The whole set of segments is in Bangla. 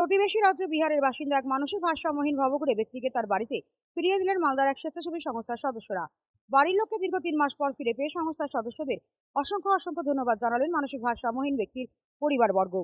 প্রতিবেশী রাজ্য বিহারের বাসিন্দা এক মানসিক ভারসাম্যহীন ভবঘুরে ব্যক্তিকে তার বাড়িতে ফিরিয়ে দিলেন মালদার এক স্বেচ্ছাসেবী সংস্থার সদস্যরা। বাড়ির লোককে দীর্ঘ তিন মাস পর ফিরে পেয়ে সংস্থার সদস্যদের অসংখ্য অসংখ্য ধন্যবাদ জানালেন মানসিক ভারসাম্যহীন ব্যক্তির পরিবারবর্গ।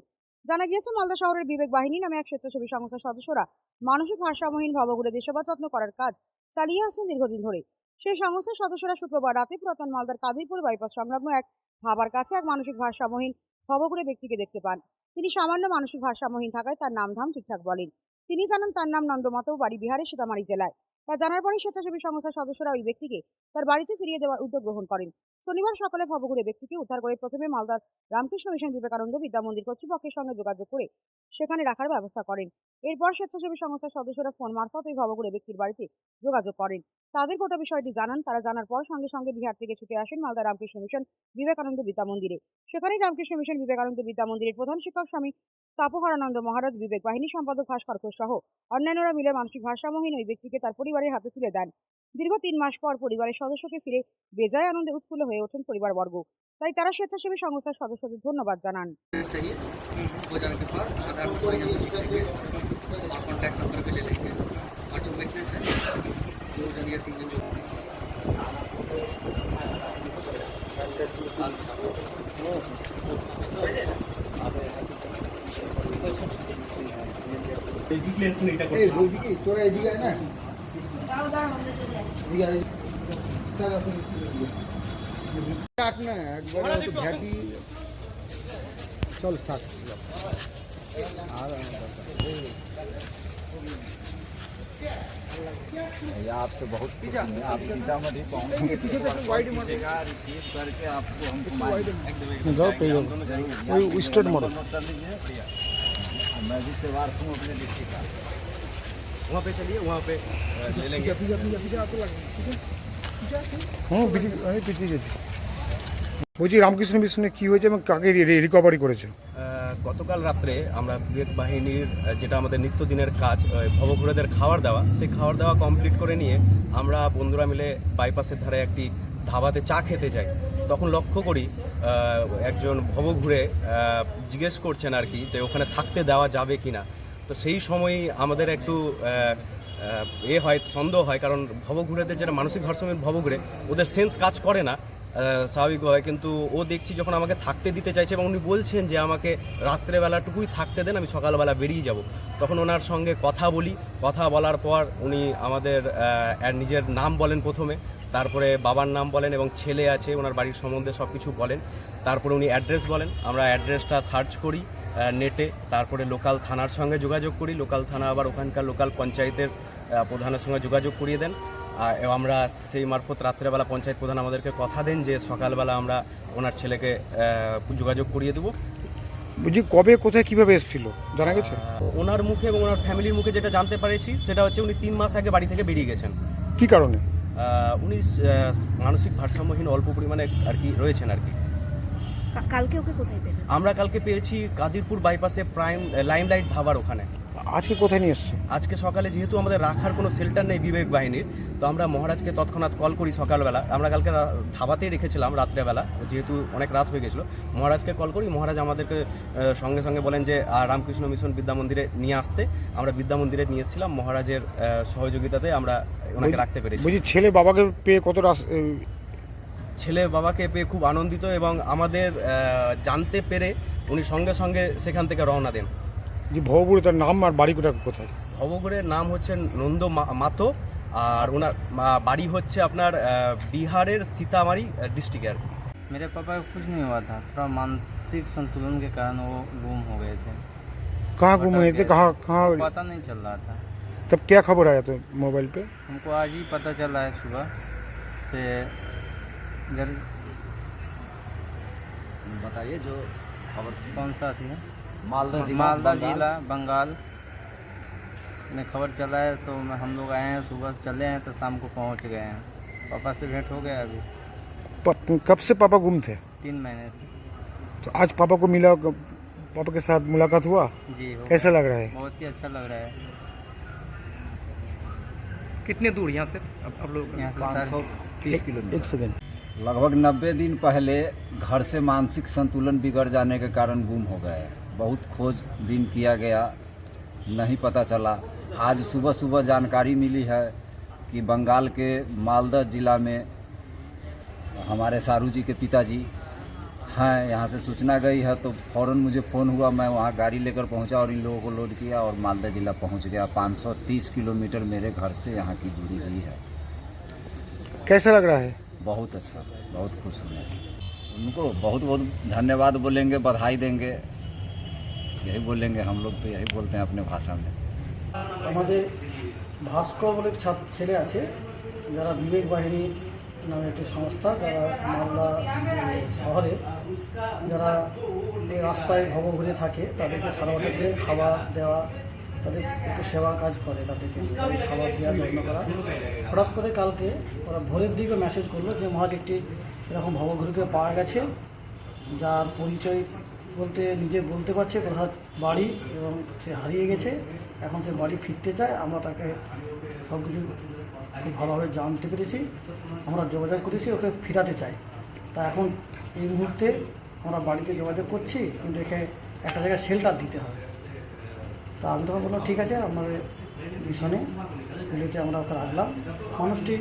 জানা গিয়েছে, মালদা শহরের বিবেক বাহিনী নামে এক স্বেচ্ছাসেবী সংস্থার সদস্যরা মানসিক ভারসাম্যহীন ভবঘুরেদের সেবা যত্ন করার কাজ চালিয়ে আসছেন দীর্ঘদিন ধরে। সেই সংস্থার সদস্যরা শুক্রবার রাতে পুরাতন মালদার কাদিরপুর বাইপাস সংলগ্ন এক ধাবার কাছে এক মানসিক ভারসাম্যহীন ভবঘুরে ব্যক্তিকে দেখতে পান। তিনি সামান্য মানসিক ভারসাম্যহীন থাকায় তার নাম ধাম ঠিকঠাক বলেন। তিনি জানান, তার নাম নন্দমাতো বাড়ি বিহারের সীতামারি জেলায়। তা জানার পরে স্বেচ্ছাসেবী সংস্থার সদস্যরা ওই ব্যক্তিকে তার বাড়িতে ফিরিয়ে দেওয়ার উদ্যোগ গ্রহণ করেন। শনিবার সকালে ভবঘুরে ব্যক্তিকে উদ্ধার করে প্রথমে মালদার রামকৃষ্ণ মিশন বিবেকানন্দ বিদ্যা মন্দির কর্তৃপক্ষের সঙ্গে যোগাযোগ করে সেখানে রাখার ব্যবস্থা করেন। এরপর স্বেচ্ছাসেবী সংস্থার সদস্যরা ফোন মারফত ওই ভবঘুরে ব্যক্তির বাড়িতে যোগাযোগ করেন। তাদের গোটা বিষয়টি জানান, তারা জানার পর সঙ্গে সঙ্গে বিহার থেকে ছুটে আসেন মালদা রামকৃষ্ণ মিশন বিবেকানন্দ বিদ্যা মন্দিরে। সেখানে রামকৃষ্ণ মিশন বিবেকানন্দ বিদ্যা মন্দিরের প্রধান শিক্ষক স্বামী তাপহারানন্দ মহারাজ, বিবেক বাহিনী সম্পাদক ভাস্কর ঘোষ সহ অন্যান্যরা মিলে মানসিক ভারসাম্যহীন ওই ব্যক্তিকে তার পরিবারের হাতে তুলে দেন। দীর্ঘ তিন মাস পর পরিবারের সদস্যকে ফিরে বেজায় আনন্দে উৎফুল্ল হয়ে ওঠেন পরিবারবর্গ। তাই তারা স্বেচ্ছাসেবী সংস্থার সদস্যদের ধন্যবাদ জানান। এই দিকে তোরা এদিকে না। এদিকে আয়। চল এখন। থাক না একবারে অত ঘাটি চল থাক আর भैया आपसे बहुत खुश हैं आप सीतामढ़ी पहुँचे कीजिएगा रिसीव करके आपको हम घुमाएंगे যাও পেয়ে যাবো ওই স্টেট মডেল नोट कर लीजिए मैं भी सेवार हूँ अपने डिस्ट्रिक्ट का वहाँ पे चलिए वहाँ पे अ, ले लेंगे হুম পিছিয়ে আমি পিছিয়ে গেছি বলছি রামকৃষ্ণ মিশনে কি হয়েছে এবং কাকে রিকভারি করেছে আহ, গতকাল রাত্রে আমরা বিবেক বাহিনীর আহ, যেটা আমাদের নিত্যদিনের কাজ আহ, ভবঘুরেদের খাবার দেওয়া সেই খাবার দেওয়া কমপ্লিট করে নিয়ে আমরা বন্ধুরা মিলে বাইপাসের ধারে একটি ধাবাতে চা খেতে যাই তখন লক্ষ্য করি আহ, একজন ভবঘুরে আহ, জিজ্ঞেস করছেন আর কি যে ওখানে থাকতে দেওয়া যাবে কি না তো সেই সময়ই আমাদের একটু এ হয় সন্দেহ হয় কারণ ভবঘুরেদের যেটা মানসিক ভারসাম্যের ভবঘুরে ওদের সেন্স কাজ করে না আহ, স্বাভাবিকভাবে কিন্তু ও দেখছি যখন আমাকে থাকতে দিতে চাইছে এবং উনি বলছেন যে আমাকে রাত্রেবেলাটুকুই থাকতে দেন আমি সকালবেলা বেরিয়ে যাব। তখন ওনার সঙ্গে কথা বলি কথা বলার পর উনি আমাদের নিজের নাম বলেন প্রথমে তারপরে বাবার নাম বলেন এবং ছেলে আছে ওনার বাড়ির সম্বন্ধে সব কিছু বলেন তারপরে উনি অ্যাড্রেস বলেন আমরা অ্যাড্রেসটা সার্চ করি নেটে তারপরে লোকাল থানার সঙ্গে যোগাযোগ করি। লোকাল থানা আবার ওখানকার লোকাল পঞ্চায়েতের প্রধানের সঙ্গে যোগাযোগ করিয়ে দেন। আর আমরা সেই মারফত রাত্রেবেলা পঞ্চায়েত প্রধান আমাদেরকে কথা দেন যে সকালবেলা আমরা ওনার ছেলেকে যোগাযোগ করিয়ে দেবো। বুঝি কবে কোথায় কীভাবে এসেছিল? জানা গেছে? ওনার মুখে এবং ওনার ফ্যামিলির মুখে যেটা জানতে পেরেছি সেটা হচ্ছে উনি তিন মাস আগে বাড়ি থেকে বেরিয়ে গেছেন। কি কারণে? উনি মানসিক ভারসাম্যহীন অল্প পরিমাণে আর কি রয়েছেন আর কি কা- কালকে ওকে কোথায় পেলেন আমরা কালকে পেয়েছি কাদিরপুর বাইপাসে প্রাইম লাইমলাইট ধাবার ওখানে। আজকে কোথায় নিয়ে এসছে? আজকে সকালে যেহেতু আমাদের রাখার কোনো শেল্টার নেই বিবেক বাহিনীর তো আমরা মহারাজকে তৎক্ষণাৎ কল করি সকালবেলা। আমরা কালকে ধাবাতেই রেখেছিলাম রাত্রেবেলা যেহেতু অনেক রাত হয়ে গেছিল। মহারাজকে কল করি মহারাজ আমাদেরকে সঙ্গে সঙ্গে বলেন যে রামকৃষ্ণ মিশন বিদ্যা মন্দিরে নিয়ে আসতে। আমরা বিদ্যা মন্দিরে নিয়ে এসেছিলাম মহারাজের সহযোগিতাতে আমরা ওনাকে রাখতে পেরেছি। বলছি ছেলে বাবাকে পেয়ে কত রাস- এ, ছেলে বাবাকে পেয়ে খুব আনন্দিত এবং আমাদের আহ, জানতে পেরে উনি সঙ্গে সঙ্গে সেখান থেকে রওনা দেন যে ভবপুরে তার নাম আর বাড়ি কোটা কোথায় ভবঘুরের নাম হচ্ছে নন্দ মা- মাতো আর ওনার মা- বাড়ি হচ্ছে আপনার আহ, বিহারের সীতামারি ডিস্ট্রিক্টের मेरे पापा को कुछ नहीं हुआ था थोड़ा मानसिक संतुलन के कारण वो गुम हो गए थे कहाँ गुम हुए थे कहाँ कहाँ पता नहीं चल रहा था तब क्या खबर आया तो मोबाइल पे हमको आज ही पता चला है सुबह से घर। बताइए जो खबर थी। कौन सा थी? मालदा जिला मालदा बंगाल। जिला बंगाल। में खबर चला है तो हम लोग आए हैं सुबह चले हैं तो शाम को पहुँच गए हैं। पापा से भेंट हो गया अभी? प- कब से पापा गुम थे? तीन महीने से। तो आज पापा को मिला पापा के साथ मुलाकात हुआ? जी हो कैसा लग रहा है? बहुत ही अच्छा लग रहा है। कितने दूर यहाँ से? अब अब लोग यहाँ से सौ सर तीस किलोमीटर। एक सेकंड। लगभग नब्बे दिन पहले घर से मानसिक संतुलन बिगड़ जाने के कारण गुम हो गए। बहुत खोज बीन किया गया। नहीं पता चला। आज सुबह सुबह जानकारी मिली है कि बंगाल के मालदा जिला में हमारे सारू जी के पिताजी हैं। यहाँ से सूचना गई है तो फ़ौरन मुझे फ़ोन हुआ। मैं वहाँ गाड़ी लेकर पहुँचा और इन लोगों को लोड किया और मालदा जिला पहुँच गया। 530 किलोमीटर मेरे घर से यहाँ की दूरी हुई है। कैसा लग रहा है? बहुत अच्छा बहुत खुश हुए उनको बहुत बहुत धन्यवाद बोलेंगे बधाई देंगे यही बोलेंगे हम लोग तो यही बोलते हैं अपने भाषा में আমাদের ভাস্কর বলে একটি ছাত্র ছেলে আছে যারা বিবেক বাহিনী নামে একটি সংস্থা যারা মালদা যে শহরে যারা এই রাস্তায় ভব ঘুরে থাকে তাদেরকে সারা বছর ধরে খাবার দেওয়া তাদের একটু সেবা কাজ করে, তাদেরকে খাবার দেওয়া যত্ন করা। হঠাৎ করে কালকে ওরা ভোরের দিকে মেসেজ করল যে মহাজ একটি এরকম ভবঘুরিকে পাওয়া গেছে, যার পরিচয় বলতে, নিজে বলতে পারছে কোথায় বাড়ি এবং সে হারিয়ে গেছে। এখন সে বাড়ি ফিরতে চায়। আমরা তাকে সব কিছু খুব ভালোভাবে জানতে পেরেছি। আমরা যোগাযোগ করেছি, ওকে ফিরাতে চাই। তা এখন এই মুহূর্তে আমরা বাড়িতে যোগাযোগ করছি, কিন্তু এখানে একটা জায়গায় শেল্টার দিতে হবে। তা আমি তখন বললাম, ঠিক আছে, আমাদের মিশনে স্কুলেতে আমরা ওকে রাখলাম। মানুষটি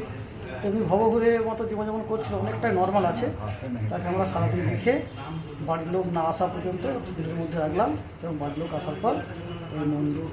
এমনি ভবঘুরের মতো জীবনযাপন করছিল, অনেকটাই নর্মাল আছে। তাকে আমরা সারাদিন দেখে বাড়ির লোক না আসা পর্যন্ত স্কুলের মধ্যে রাখলাম এবং বাড়ির লোক আসার পর ওই নন্দু